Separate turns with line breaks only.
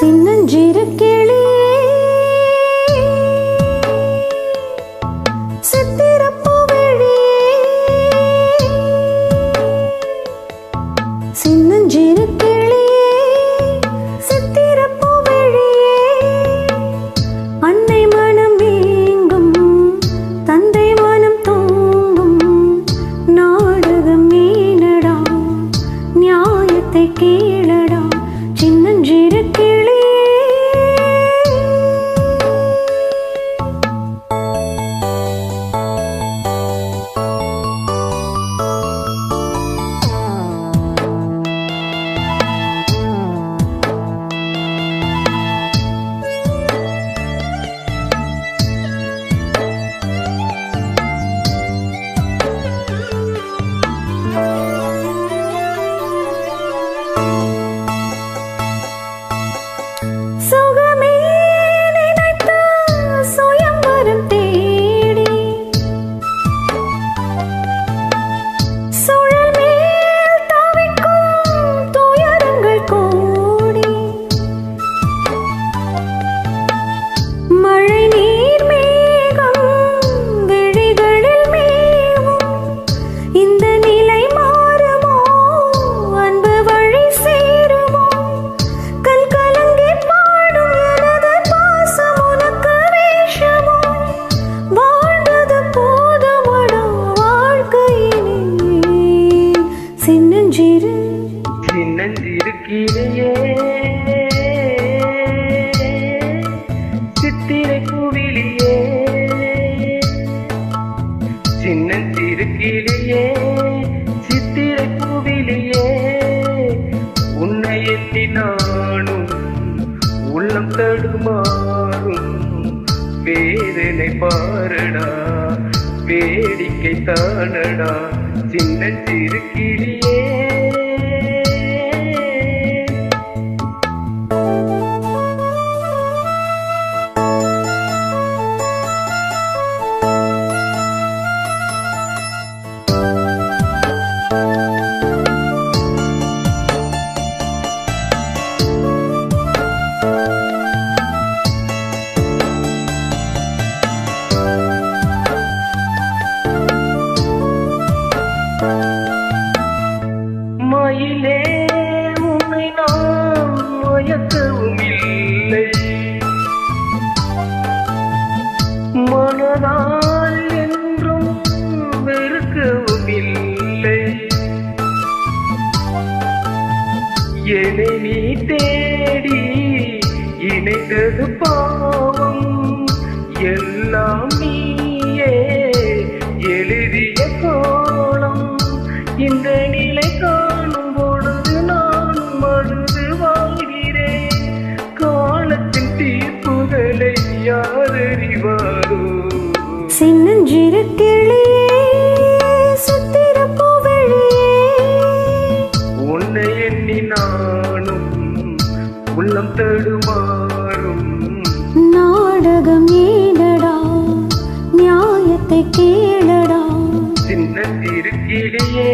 சின்னஞ்சிறு கிளியே
சித்திருக்கிலேயே சித்திரை குவிலியே உன்னை எண்ணி நானும் உள்ளம் தடுமாறும். வேதனை பாருடா வேடிக்கை தானடா. சின்ன சிறு கிளியே. மயிலே உன்னை நான் மயக்கவும் இல்லை. மனதால் என்றும் வெறுக்கவும் இல்லை. என்னை நீ தேடி இணைந்தது பாவம்.
திருக்கிளியே சித்திர
உன்னை எண்ணி நானும் உள்ளம் தடுமாறும்.
நாடகம் ஏடடா நியாயத்தை கேளடா. சின்ன திருக்கிளியே